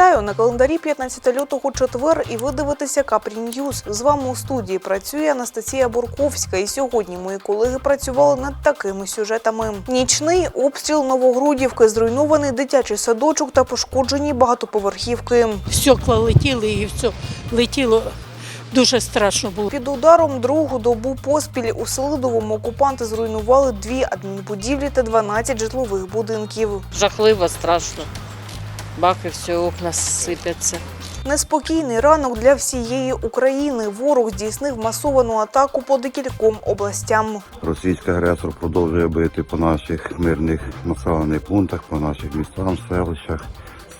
Вітаю на календарі 15 лютого четвер і ви дивитеся Капрі Ньюз. З вами у студії працює Анастасія Бурковська. І сьогодні мої колеги працювали над такими сюжетами: нічний обстріл Новогрудівки, зруйнований дитячий садочок та пошкоджені багатоповерхівки. стекла летіли і все летіло. Дуже страшно було. Під ударом другу добу поспіль у Селидовому окупанти зруйнували дві адмінбудівлі та 12 житлових будинків. жахливо, страшно. Бах, і все, окна сипляться. Неспокійний ранок для всієї України. Ворог здійснив масовану атаку по декільком областям. Російський агресор продовжує бити по наших мирних населених пунктах, по наших містам, селищах,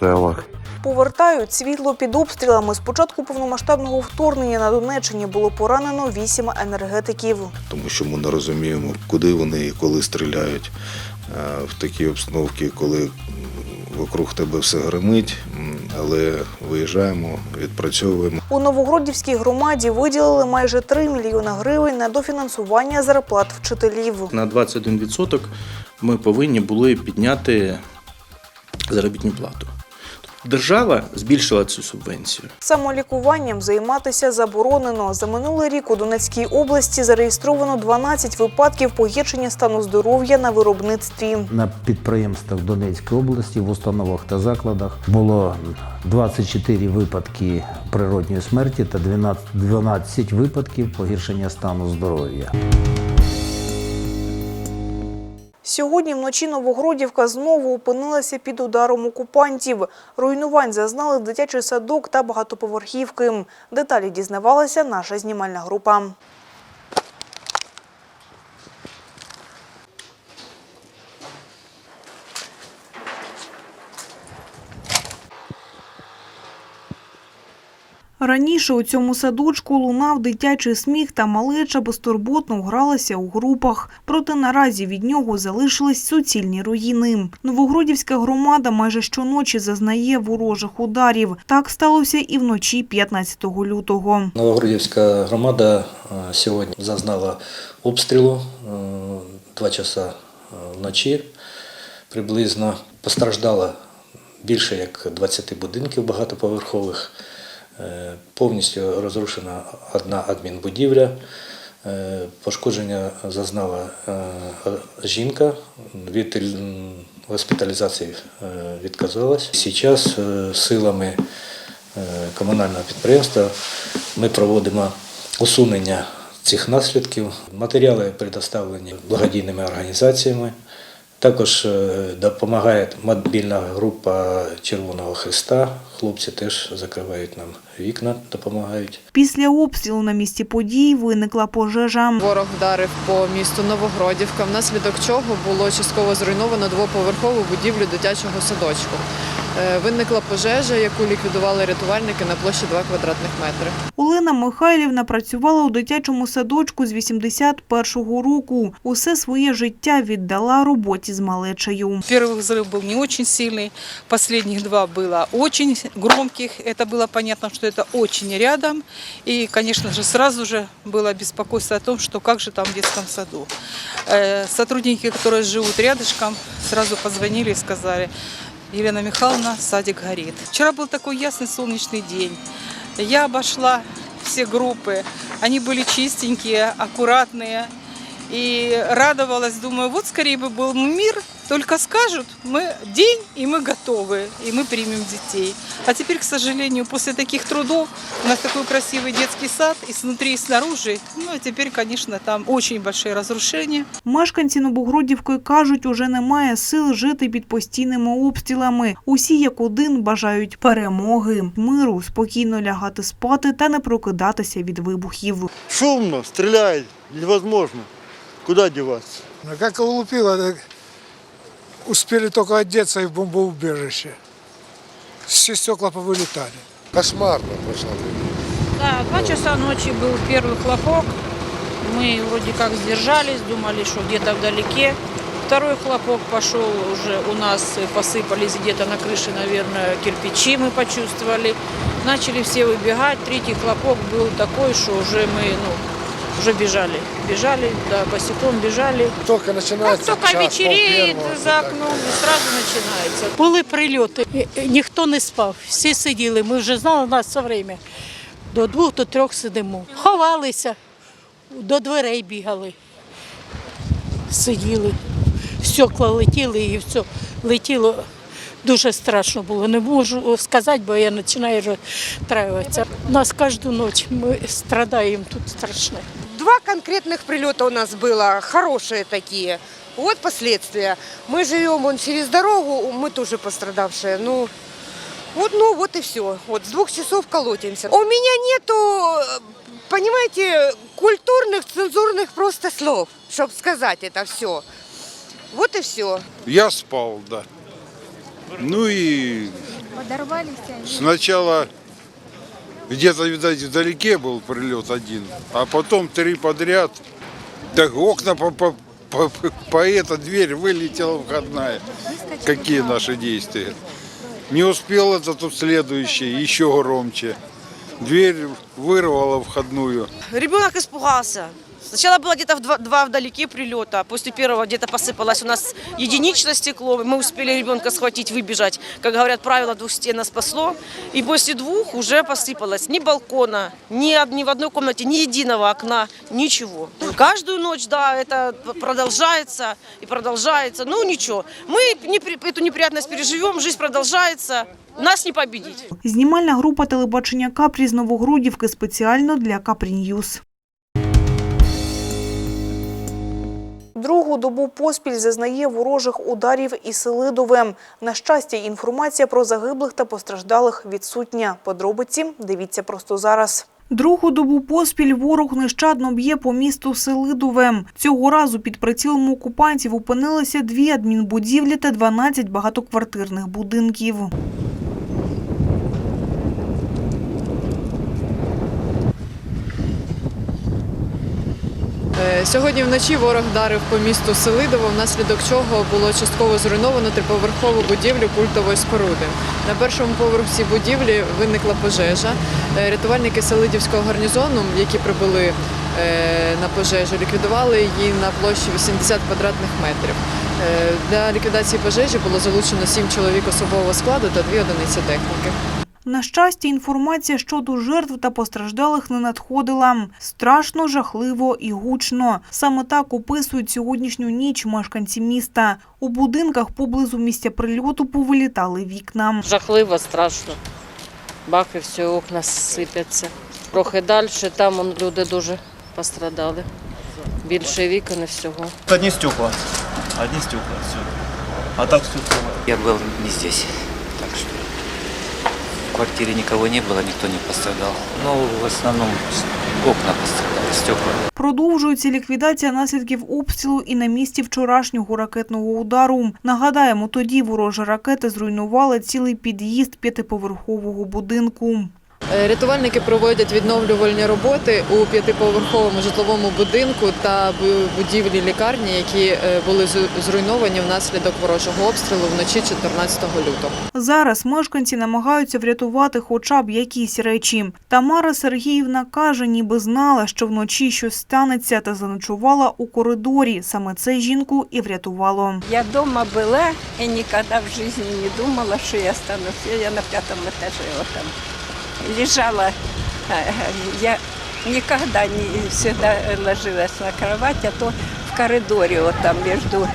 селах. Повертають світло під обстрілами. З початку повномасштабного вторгнення на Донеччині було поранено вісім енергетиків. тому що ми не розуміємо, куди вони і коли стріляють Е, в такі обстановки, коли вокруг тебе все гримить, але виїжджаємо, відпрацьовуємо. У Новогродівській громаді виділили майже 3 мільйони гривень на дофінансування зарплат вчителів. на 21% ми повинні були підняти заробітну плату. Держава збільшила цю субвенцію. Самолікуванням займатися заборонено. За минулий рік у Донецькій області зареєстровано 12 випадків погіршення стану здоров'я на виробництві. На підприємствах Донецької області, в установах та закладах було 24 випадки природньої смерті та 12, 12 випадків погіршення стану здоров'я. Сьогодні вночі Новогродівка знову опинилася під ударом окупантів. Руйнувань зазнали дитячий садок та багатоповерхівки. Деталі дізнавалася наша знімальна група. Раніше у цьому садочку лунав дитячий сміх та малеча безтурботно гралася у групах. Проте наразі від нього залишились суцільні руїни. Новогродівська громада майже щоночі зазнає ворожих ударів. Так сталося і вночі 15 лютого. Новогрудівська громада е, сьогодні зазнала обстрілу е, два часа е, вночі. Приблизно постраждало більше як 20 будинків багатоповерхових. Е, Повністю розрушена одна адмінбудівля. Е, Пошкодження зазнала е, жінка, від госпіталізації відказалась. Зараз силами комунального підприємства ми проводимо усунення цих наслідків. Матеріали предоставлені благодійними організаціями. Також е, допомагає мобільна група Червоного Христа. Хлопці теж закривають нам вікна, допомагають. Після обстрілу на місці подій виникла пожежа. Ворог вдарив по місту Новогродівка, внаслідок чого було частково зруйновано двоповерхову будівлю дитячого садочку. Е, Виникла пожежа, яку ліквідували рятувальники на площі 2 квадратних метри. Олена Михайлівна працювала у дитячому садочку з 81-го року. Усе своє життя віддала роботі з малечею. Первый взрыв был не очень сильный, последних два было очень громких. Это было понятно, что это очень рядом. И, конечно же, сразу же было беспокойство о том, что как же там в детском саду. Э, Сотрудники, которые живут рядышком, сразу позвонили и сказали, Елена Михайловна, садик горит. Вчера был такой ясный солнечный день. Я обошла все группы. Они были чистенькие, аккуратные. И радовалась, думаю, вот скорее бы был мир, только скажут, мы день, и мы готовы, и мы примем детей. А теперь, к сожалению, после таких трудов у нас такой красивый детский сад, и снутри, и снаружи. Ну, а теперь, конечно, там очень большие разрушения. Мешканці Новогродівки кажуть, уже немає сил жити під постійними обстрілами. Усі як один бажають перемоги, миру, спокійно лягати спати та не прокидатися від вибухів. Шумно, стреляет, невозможно. Куда деваться? Ну, Как улупило, так успели только одеться и в бомбоубежище. Все стекла повылетали. Кошмарно прошло. Да, два часа ночи был первый хлопок. Мы вроде как сдержались, думали, что где-то вдалеке. Второй хлопок пошел уже у нас, посыпались где-то на крыше, наверное, кирпичи мы почувствовали. Начали все выбегать. Третий хлопок был такой, что уже мы, ну, уже бежали. Бежали, да, босиком бежали. Только Как начинается только вечереет за окном, и сразу начинается. Були прильоти, ніхто не спав, всі сиділи. Ми вже знали, у нас все время. До двох, до трьох сидимо. Ховалися, до дверей бігали, сиділи. Стекла летіли і все летіло. Дуже страшно було. Не можу сказати, бо я починаю розстраюватися. У нас кожну ніч ми страдаємо тут страшно. Конкретных прилета у нас было, хорошие такие. Вот последствия. Мы живем вон через дорогу, мы тоже пострадавшие. Ну, вот, ну, вот и все. Вот с двух часов колотимся. У меня нету, понимаете, культурных, цензурных просто слов, чтобы сказать это все. Вот и все. Я спал, да. Ну и сначала где-то, видать, вдалеке был прилет один, а потом три подряд. Так окна по, по, по, по это, дверь вылетела входная. Какие наши действия? Не успел это тут следующий, еще громче. Дверь вырвала входную. Ребенок испугался. Сначала было где-то в два, два вдалеке прилета, после первого где-то посыпалось у нас единичное стекло. Мы успели ребенка схватить, выбежать. Как говорят, правило двух стен нас спасло. И после двух уже посыпалось ни балкона, ни, од- ни в одной комнате, ни единого окна, ничего. Каждую ночь, да, это продолжается и продолжается. Ну ничего, мы непри- эту неприятность переживем, жизнь продолжается, нас не победить. Знімальна група телебачення Капрі з Новогродівки спеціально для Капрі Ньюз. Другу добу поспіль зазнає ворожих ударів і Селидове. На щастя, інформація про загиблих та постраждалих відсутня. Подробиці дивіться просто зараз. Другу добу поспіль ворог нещадно б'є по місту Селидове. Цього разу під прицілом окупантів опинилися дві адмінбудівлі та 12 багатоквартирних будинків. Сьогодні вночі ворог вдарив по місту Селидово, внаслідок чого було частково зруйновано триповерхову будівлю культової споруди. На першому поверсі будівлі виникла пожежа. Е, Рятувальники Селидівського гарнізону, які прибули е, на пожежу, ліквідували її на площі 80 квадратних метрів. Е, Для ліквідації пожежі було залучено 7 чоловік особового складу та 2 одиниці техніки. На щастя, інформація щодо жертв та постраждалих не надходила. Страшно, жахливо і гучно. Саме так описують сьогоднішню ніч мешканці міста. У будинках поблизу місця прильоту повилітали вікна. Жахливо, страшно. Бах і все, окна сипляться. Трохи далі, там люди дуже пострадали. Більше вікон і всього. Одни стекла. Одни стекла, все. А так все Я был не здесь, квартире никого не было, никто не пострадал. Ну, в основном окна пострадали, стекла. Продовжується ліквідація наслідків обстрілу і на місці вчорашнього ракетного удару. Нагадаємо, тоді ворожі ракети зруйнували цілий під'їзд п'ятиповерхового будинку. Е, Рятувальники проводять відновлювальні роботи у п'ятиповерховому житловому будинку та будівлі лікарні, які е, були зруйновані внаслідок ворожого обстрілу вночі 14 лютого. Зараз мешканці намагаються врятувати хоча б якісь речі. Тамара Сергіївна каже, ніби знала, що вночі щось станеться, та заночувала у коридорі. Саме це жінку і врятувало. Я дома была и никогда в жизни не думала, что я останусь. Я на пятом этаже вот там лежала. Э, Я никогда не всегда ложилась на кровать, а то в коридоре вот там между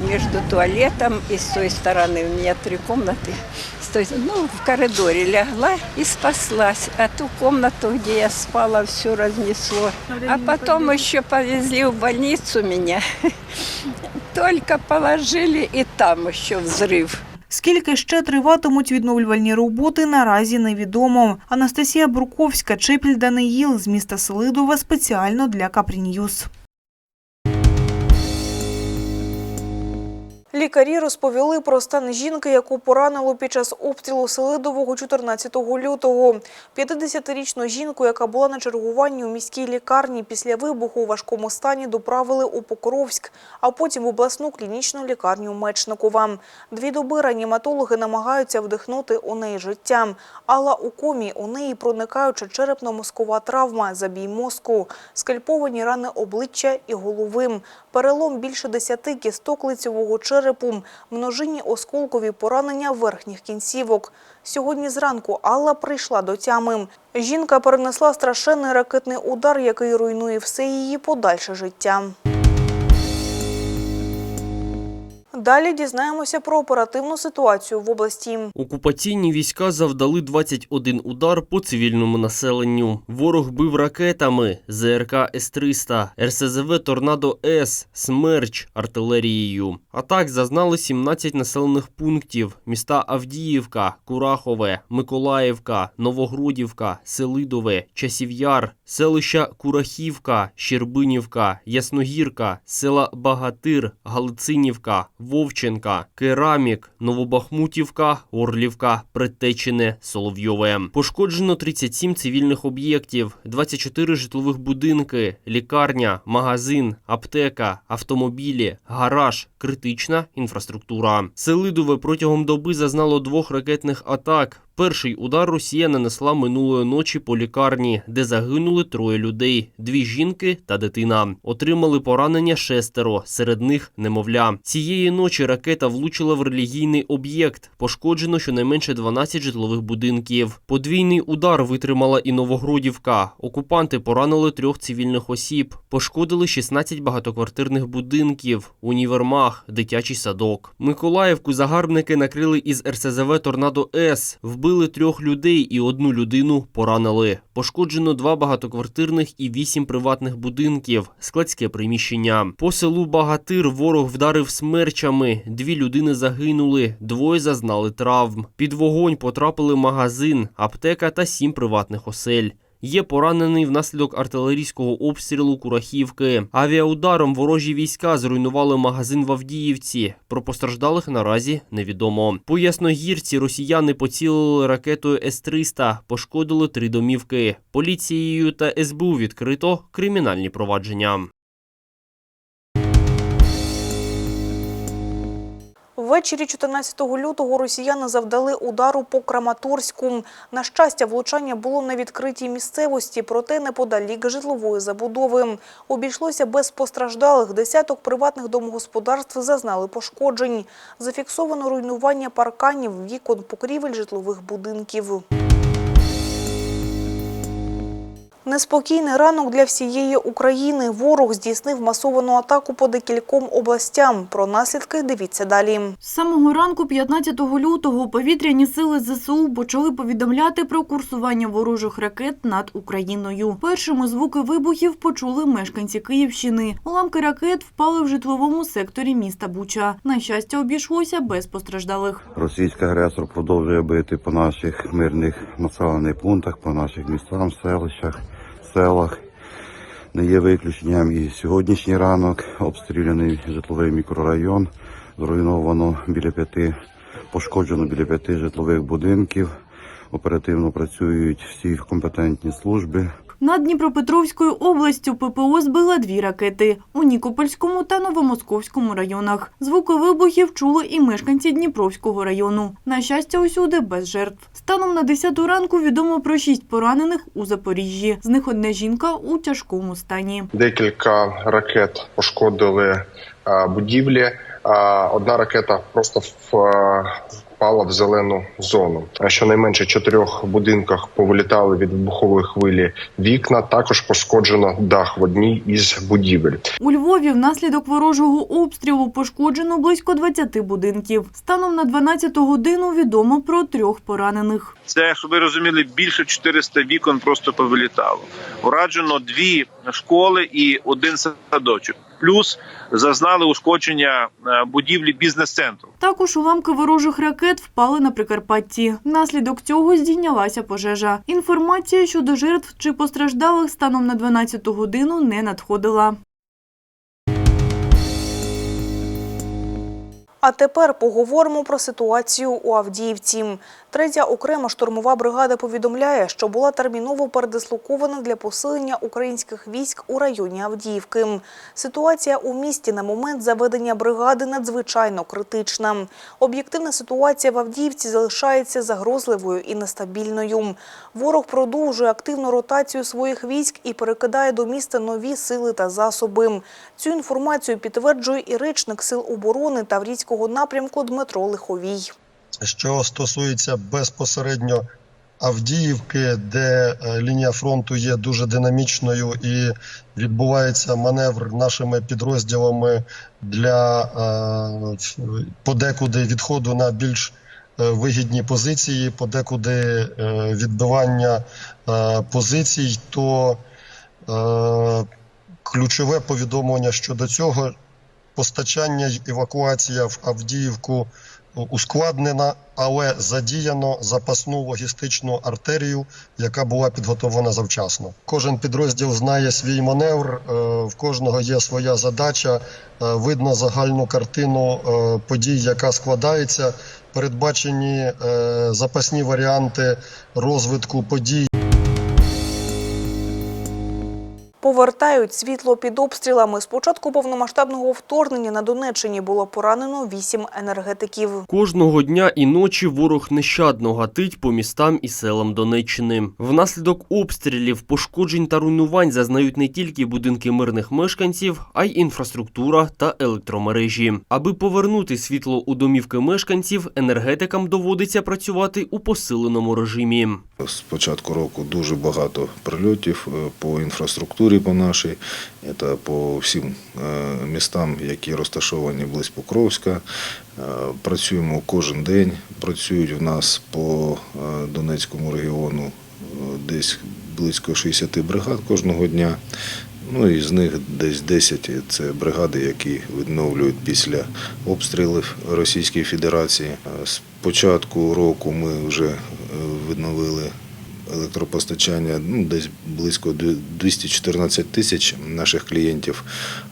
между туалетом и с той стороны у меня три комнаты. С той- ну, в коридоре лягла и спаслась. А ту комнату, где я спала, все разнесло. А потом еще повезли в больницу меня. Только положили, и там еще взрыв. Скільки ще триватимуть відновлювальні роботи, наразі невідомо. Анастасія Бруковська, Чепіль Даниїл з міста Селидова спеціально для Капрі Лікарі розповіли про стан жінки, яку поранило під час обстрілу Селидового 14 лютого. 50-річну жінку, яка була на чергуванні у міській лікарні після вибуху у важкому стані, доправили у Покровськ, а потім в обласну клінічну лікарню Мечникова. Дві доби реаніматологи намагаються вдихнути у неї життя. Алла у комі, у неї проникаюча черепно-мозкова травма, забій мозку, скальповані рани обличчя і голови, перелом більше 10 кісток лицевого черепу, множинні осколкові поранення верхніх кінцівок. Сьогодні зранку Алла прийшла до тями. Жінка перенесла страшенний ракетний удар, який руйнує все її подальше життя. Далі дізнаємося про оперативну ситуацію в області. Окупаційні війська завдали 21 удар по цивільному населенню. Ворог бив ракетами ЗРК С-300, РСЗВ Торнадо С, Смерч артилерією. Атак зазнали 17 населених пунктів: міста Авдіївка, Курахове, Миколаївка, Новогродівка, Селидове, Часів'яр, селища Курахівка, Щербинівка, Ясногірка, села Багатир, Галицинівка, Вовченка, Керамік, Новобахмутівка, Орлівка, Притечине, Соловйове. Пошкоджено 37 цивільних об'єктів, 24 житлових будинки, лікарня, магазин, аптека, автомобілі, гараж, критична інфраструктура. Селидове протягом доби зазнало двох ракетних атак. Перший удар Росія нанесла минулої ночі по лікарні, де загинули троє людей: дві жінки та дитина. Отримали поранення шестеро, серед них немовля. Цієї ночі ракета влучила в релігійний об'єкт. Пошкоджено щонайменше 12 житлових будинків. Подвійний удар витримала і Новогродівка. Окупанти поранили трьох цивільних осіб, пошкодили 16 багатоквартирних будинків, універмаг, дитячий садок. Миколаївку загарбники накрили із РСЗВ Торнадо С. Вбили трьох людей і одну людину поранили. Пошкоджено два багатоквартирних і вісім приватних будинків, складське приміщення. По селу Багатир ворог вдарив смерчами. Дві людини загинули, двоє зазнали травм. Під вогонь потрапили магазин, аптека та сім приватних осель. Є поранений внаслідок артилерійського обстрілу Курахівки. Авіаударом ворожі війська зруйнували магазин в Авдіївці. Про постраждалих наразі невідомо. По Ясногірці росіяни поцілили ракетою С-300, пошкодили три домівки. Поліцією та СБУ відкрито кримінальні провадження. Ввечері 14 лютого росіяни завдали удару по Краматорську. На щастя, влучання було на відкритій місцевості, проте неподалік житлової забудови. Обійшлося без постраждалих. Десяток приватних домогосподарств зазнали пошкоджень. Зафіксовано руйнування парканів, вікон, покрівель житлових будинків. Неспокійний ранок для всієї України. Ворог здійснив масовану атаку по декільком областям. Про наслідки дивіться далі. З самого ранку 15 лютого повітряні сили ЗСУ почали повідомляти про курсування ворожих ракет над Україною. Першими звуки вибухів почули мешканці Київщини. Уламки ракет впали в житловому секторі міста Буча. На щастя, обійшлося без постраждалих. Російський агресор продовжує бити по наших мирних населених пунктах, по наших містам, селищах, селах. Не є виключенням і сьогоднішній ранок обстріляний житловий мікрорайон. Зруйновано біля п'яти, пошкоджено біля п'яти житлових будинків. Оперативно працюють всі компетентні служби. Над Дніпропетровською областю ППО збила дві ракети у Нікопольському та Новомосковському районах. Звуки вибухів чули і мешканці Дніпровського району. На щастя, усюди без жертв. Станом на 10 ранку відомо про шість поранених у Запоріжжі. З них одна жінка у тяжкому стані. Декілька ракет пошкодили е, будівлі. а Одна ракета просто в- е, впала в зелену зону. А Щонайменше чотирьох будинках повилітали від вибухової хвилі вікна. Також пошкоджено дах в одній із будівель. У Львові внаслідок ворожого обстрілу пошкоджено близько 20 будинків. Станом на 12 годину відомо про трьох поранених. Це, щоб ви розуміли, більше 400 вікон просто повилітало. Ураджено дві школи і один садочок. Плюс зазнали ушкодження е, будівлі бізнес-центру. Також уламки ворожих ракет впали на Прикарпатті. Внаслідок цього здійнялася пожежа. Інформація щодо жертв чи постраждалих станом на 12 годину не надходила. А тепер поговоримо про ситуацію у Авдіївці. Третя окрема штурмова бригада повідомляє, що була терміново передислокована для посилення українських військ у районі Авдіївки. Ситуація у місті на момент заведення бригади надзвичайно критична. Об'єктивна ситуація в Авдіївці залишається загрозливою і нестабільною. Ворог продовжує активну ротацію своїх військ і перекидає до міста нові сили та засоби. Цю інформацію підтверджує і речник Сил оборони Таврійського напрямку Дмитро Лиховій. Що стосується безпосередньо Авдіївки, де е, лінія фронту є дуже динамічною і відбувається маневр нашими підрозділами для е, подекуди відходу на більш е, вигідні позиції, подекуди відбивання позицій, то ключове повідомлення щодо цього постачання й евакуація в Авдіївку ускладнена, але задіяно запасну логістичну артерію, яка була підготовлена завчасно. Кожен підрозділ знає свій маневр, е, в кожного є своя задача. е, Видно загальну картину е, подій, яка складається. Передбачені запасні варіанти розвитку подій. Повертають світло під обстрілами. З початку повномасштабного вторгнення на Донеччині було поранено вісім енергетиків. Кожного дня і ночі ворог нещадно гатить по містам і селам Донеччини. Внаслідок обстрілів, пошкоджень та руйнувань зазнають не тільки будинки мирних мешканців, а й інфраструктура та електромережі. Аби повернути світло у домівки мешканців, енергетикам доводиться працювати у посиленому режимі. З початку року дуже багато прильотів е, по інфраструктурі по нашій, це по всім е, містам, які розташовані близько Покровська. Е, Працюємо кожен день, працюють в нас по е, Донецькому регіону десь близько 60 бригад кожного дня. Ну і з них десь 10 – це бригади, які відновлюють після обстрілів Російської Федерації. З початку року ми вже відновили електропостачання ну, десь близько 214 тисяч наших клієнтів.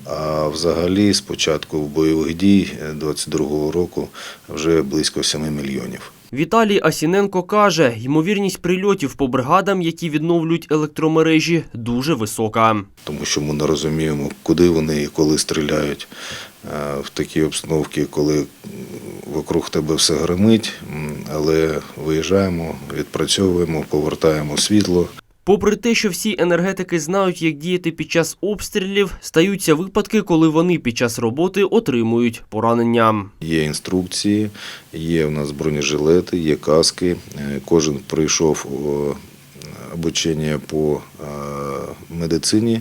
А взагалі з початку бойових дій 2022 року вже близько 7 мільйонів. Віталій Асіненко каже, ймовірність прильотів по бригадам, які відновлюють електромережі, дуже висока. тому що ми не розуміємо, куди вони і коли стріляють. Е, В такій обстановці, коли вокруг тебе все гримить, але виїжджаємо, відпрацьовуємо, повертаємо світло. Попри те, що всі енергетики знають, як діяти під час обстрілів, стаються випадки, коли вони під час роботи отримують поранення. Є інструкції, є в нас бронежилети, є каски. Е, Кожен пройшов о, обучення по е, медицині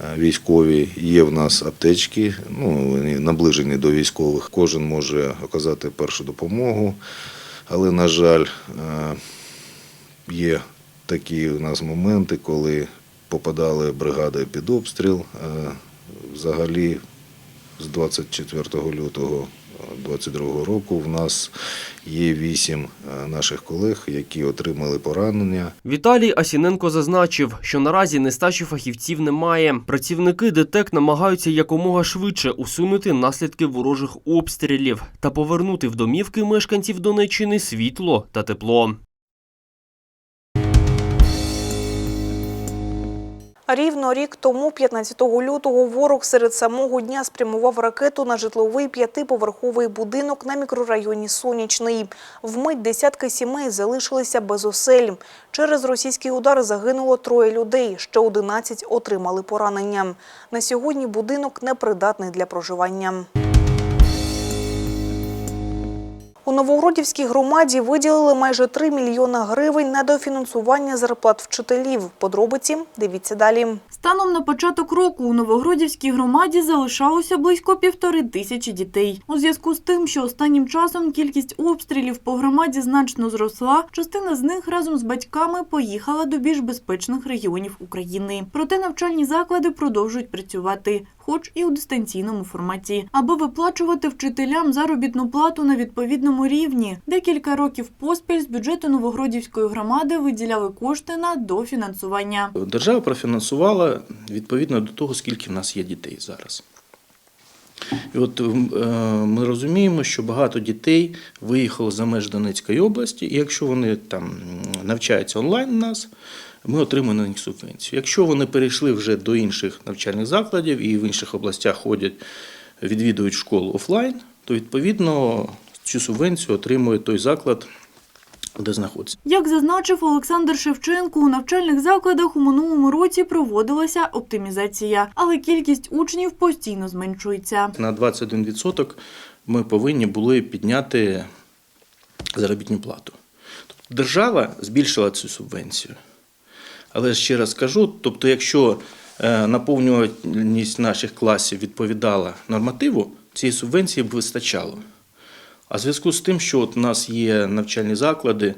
е, військовій. Є в нас аптечки, ну, наближені до військових. Кожен може оказати першу допомогу, але, на жаль, е, є такі у нас моменти, коли попадали бригади під обстріл. Е, Взагалі з 24 лютого 2022 року в нас є вісім е, наших колег, які отримали поранення. Віталій Асіненко зазначив, що наразі нестачі фахівців немає. Працівники ДТЕК намагаються якомога швидше усунути наслідки ворожих обстрілів та повернути в домівки мешканців Донеччини світло та тепло. Рівно рік тому, 15 лютого, ворог серед самого дня спрямував ракету на житловий п'ятиповерховий будинок на мікрорайоні Сонячний. Вмить десятки сімей залишилися без осель. Через російський удар загинуло троє людей, ще 11 отримали поранення. На сьогодні будинок непридатний для проживання. У Новогродівській громаді виділили майже 3 мільйона гривень на дофінансування зарплат вчителів. Подробиці дивіться далі. Станом на початок року у Новогродівській громаді залишалося близько півтори тисячі дітей. У зв'язку з тим, що останнім часом кількість обстрілів по громаді значно зросла, частина з них разом з батьками поїхала до більш безпечних регіонів України. Проте навчальні заклади продовжують працювати, хоч і у дистанційному форматі, аби виплачувати вчителям заробітну плату на відповідному рівні. Декілька років поспіль з бюджету Новогродівської громади виділяли кошти на дофінансування. Держава профінансувала відповідно до того, скільки в нас є дітей зараз. І от е, ми розуміємо, що багато дітей виїхало за меж Донецької області, і якщо вони там навчаються онлайн у нас, ми отримуємо на них субвенцію. Якщо вони перейшли вже до інших навчальних закладів і в інших областях ходять, відвідують школу офлайн, то відповідно цю субвенцію отримує той заклад, де знаходиться. Як зазначив Олександр Шевченко, у навчальних закладах у минулому році проводилася оптимізація, але кількість учнів постійно зменшується. На 21% ми повинні були підняти заробітну плату. Тобто держава збільшила цю субвенцію. Але ще раз кажу: тобто, якщо е, наповнюваність наших класів відповідала нормативу, цієї субвенції б вистачало. А в зв'язку з тим, що от у нас є навчальні заклади,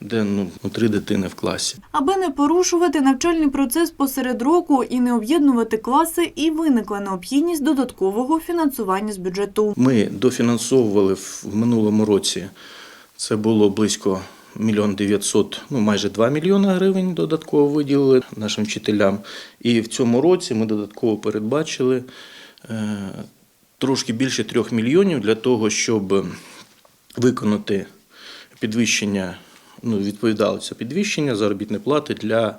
де ну, ну, три дитини в класі. Аби не порушувати навчальний процес посеред року і не об'єднувати класи, і виникла необхідність додаткового фінансування з бюджету. Ми дофінансовували в минулому році. Це було близько мільйон дев'ятсот, ну майже 2 мільйони гривень додатково виділили нашим вчителям. І в цьому році ми додатково передбачили е, трошки більше трьох мільйонів для того, щоб виконати підвищення, ну відповідало це підвищення заробітної плати для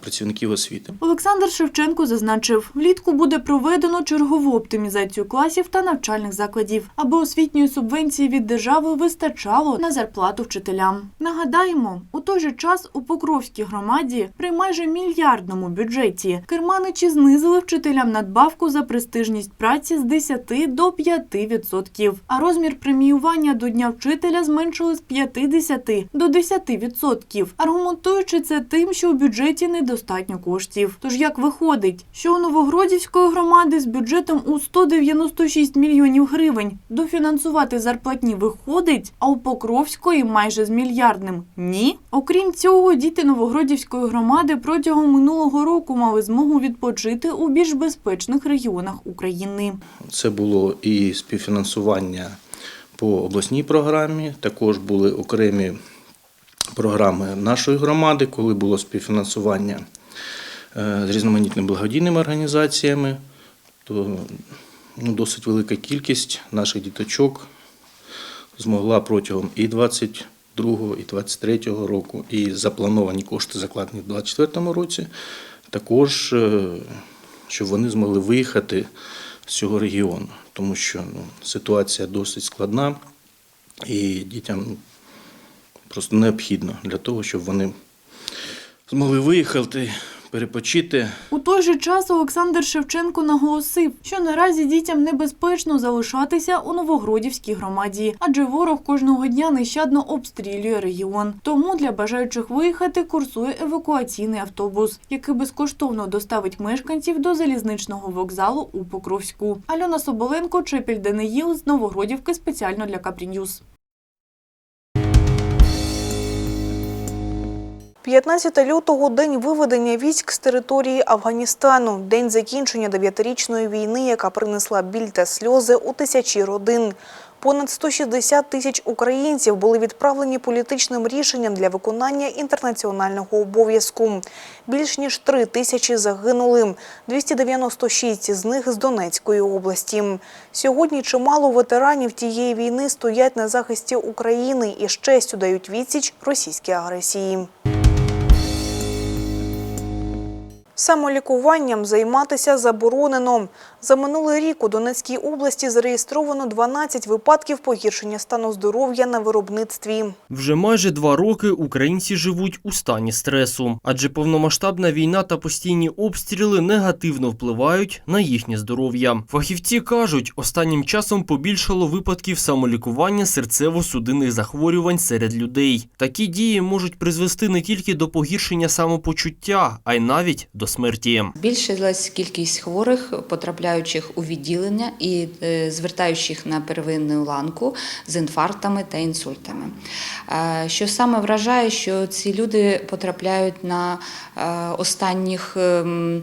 працівників освіти. Олександр Шевченко зазначив, влітку буде проведено чергову оптимізацію класів та навчальних закладів, аби освітньої субвенції від держави вистачало на зарплату вчителям. Нагадаємо, у той же час у Покровській громаді при майже мільярдному бюджеті керманичі знизили вчителям надбавку за престижність праці з 10 до 5%, а розмір преміювання до Дня вчителя зменшили з 50 до 10%, аргументуючи це тим, що у бюджеті недостатньо коштів. Тож як виходить, що у Новогродівської громади з бюджетом у 196 мільйонів гривень дофінансувати зарплатні виходить, а у Покровської майже з мільярдним ні. Окрім цього, діти Новогродівської громади протягом минулого року мали змогу відпочити у більш безпечних регіонах України. Це було і співфінансування по обласній програмі, також були окремі програми нашої громади, коли було співфінансування е, з різноманітними благодійними організаціями, то ну, досить велика кількість наших діточок змогла протягом і 22 і 23 року, і заплановані кошти закладені в 24 році, також е, щоб вони змогли виїхати з цього регіону, тому що ну, ситуація досить складна і дітям просто необхідно для того, щоб вони змогли виїхати, перепочити. У той же час Олександр Шевченко наголосив, що наразі дітям небезпечно залишатися у Новогродівській громаді, адже ворог кожного дня нещадно обстрілює регіон. Тому для бажаючих виїхати курсує евакуаційний автобус, який безкоштовно доставить мешканців до залізничного вокзалу у Покровську. Альона Соболенко, Чепіль Даниїл з Новогродівки спеціально для Капріньюз. 15 лютого – день виведення військ з території Афганістану, день закінчення дев'ятирічної війни, яка принесла біль та сльози у тисячі родин. Понад 160 тисяч українців були відправлені політичним рішенням для виконання інтернаціонального обов'язку. Більш ніж 3 тисячі загинули, 296 з них з Донецької області. Сьогодні чимало ветеранів тієї війни стоять на захисті України і з честю дають відсіч російській агресії. Самолікуванням займатися заборонено. За минулий рік у Донецькій області зареєстровано 12 випадків погіршення стану здоров'я на виробництві. Вже майже два роки українці живуть у стані стресу, адже повномасштабна війна та постійні обстріли негативно впливають на їхнє здоров'я. Фахівці кажуть, останнім часом побільшало випадків самолікування серцево-судинних захворювань серед людей. Такі дії можуть призвести не тільки до погіршення самопочуття, а й навіть до смерті. Збільшилась кількість хворих, потрапляючих у відділення і е, звертаючих на первинну ланку з інфарктами та інсультами. Е, Що саме вражає, що ці люди потрапляють на е, останніх ем,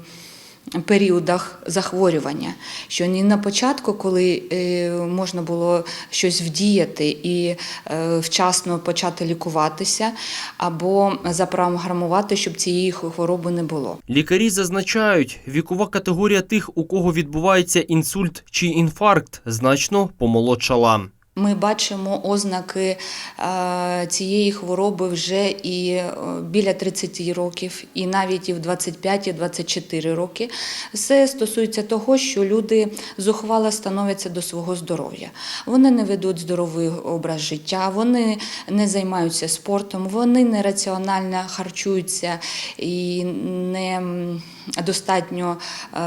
періодах захворювання, що не на початку, коли е, можна було щось вдіяти і е, вчасно почати лікуватися, або запрограмувати, щоб цієї хвороби не було. Лікарі зазначають, вікова категорія тих, у кого відбувається інсульт чи інфаркт, значно помолодшала. Ми бачимо ознаки е, цієї хвороби вже і е, біля 30 років, і навіть і в 25 і 24 роки. Це стосується того, що люди зухвало становляться до свого здоров'я. Вони не ведуть здоровий образ життя, вони не займаються спортом, вони нераціонально харчуються і не достатньо е,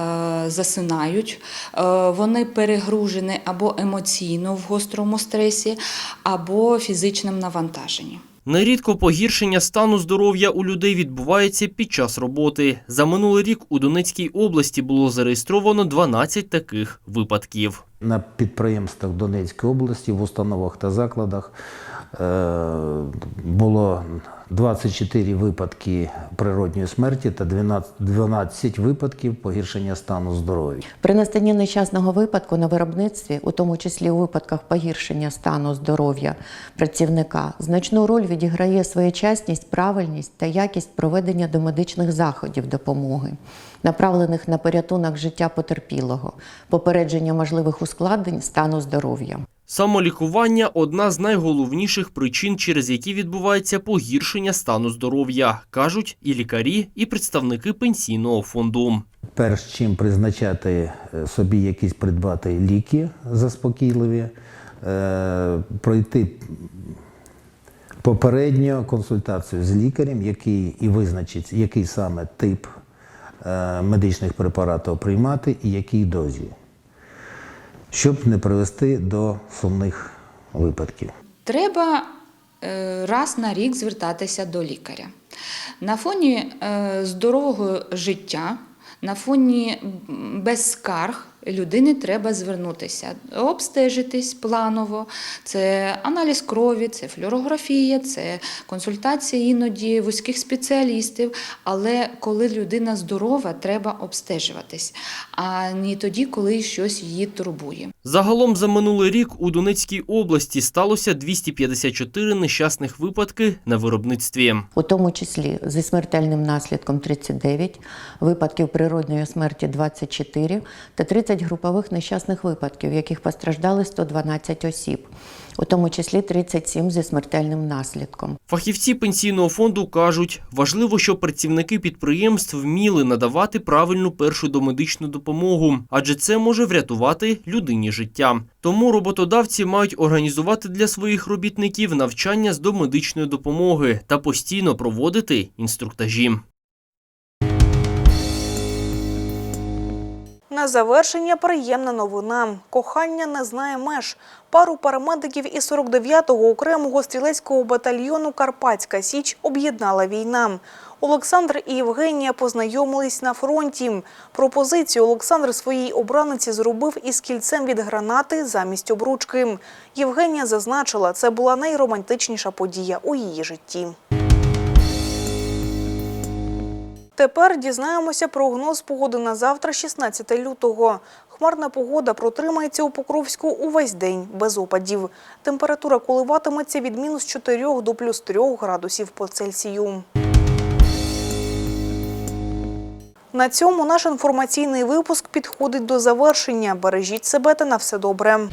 засинають. Е, Вони перегружені або емоційно в гострому стресі, або фізичним навантаженні. Нерідко погіршення стану здоров'я у людей відбувається під час роботи. За минулий рік у Донецькій області було зареєстровано 12 таких випадків. На підприємствах Донецької області, в установах та закладах було 24 випадки природньої смерті та 12, 12 випадків погіршення стану здоров'я. При настанні нещасного випадку на виробництві, у тому числі у випадках погіршення стану здоров'я працівника, значну роль відіграє своєчасність, правильність та якість проведення домедичних заходів допомоги, направлених на порятунок життя потерпілого, попередження можливих ускладнень стану здоров'я. Самолікування одна з найголовніших причин, через які відбувається погіршення стану здоров'я, кажуть і лікарі, і представники пенсійного фонду. Перш чим призначати е, собі якісь придбати ліки заспокійливі, е, пройти попередньо консультацію з лікарем, який і визначить, який саме тип е, медичних препаратів приймати і якій дозі, щоб не привести до сумних випадків. Треба е, раз на рік звертатися до лікаря. На фоні е, здорового життя, на фоні без скарг людині треба звернутися, обстежитись планово. Це аналіз крові, це флюорографія, це консультація іноді вузьких спеціалістів. Але коли людина здорова, треба обстежуватись, а не тоді, коли щось її турбує. Загалом за минулий рік у Донецькій області сталося 254 нещасних випадки на виробництві. у тому числі зі смертельним наслідком 39, випадків природної смерті 24 та 30 групових нещасних випадків, в яких постраждали 112 осіб, у тому числі 37 зі смертельним наслідком. Фахівці пенсійного фонду кажуть, важливо, щоб працівники підприємств вміли надавати правильну першу домедичну допомогу, адже це може врятувати людині життя. Тому роботодавці мають організувати для своїх робітників навчання з домедичної допомоги та постійно проводити інструктажі. На завершення приємна новина. Кохання не знає меж. Пару парамедиків із 49-го окремого стрілецького батальйону Карпатська Січ об'єднала війна. Олександр і Євгенія познайомились на фронті. Пропозицію Олександр своїй обраниці зробив із кільцем від гранати замість обручки. Євгенія зазначила, це була найромантичніша подія у її житті. Тепер дізнаємося прогноз погоди на завтра, 16 лютого. Хмарна погода протримається у Покровську увесь день, без опадів. Температура коливатиметься від мінус 4 до плюс 3 градусів по Цельсію. На цьому наш інформаційний випуск підходить до завершення. Бережіть себе та на все добре.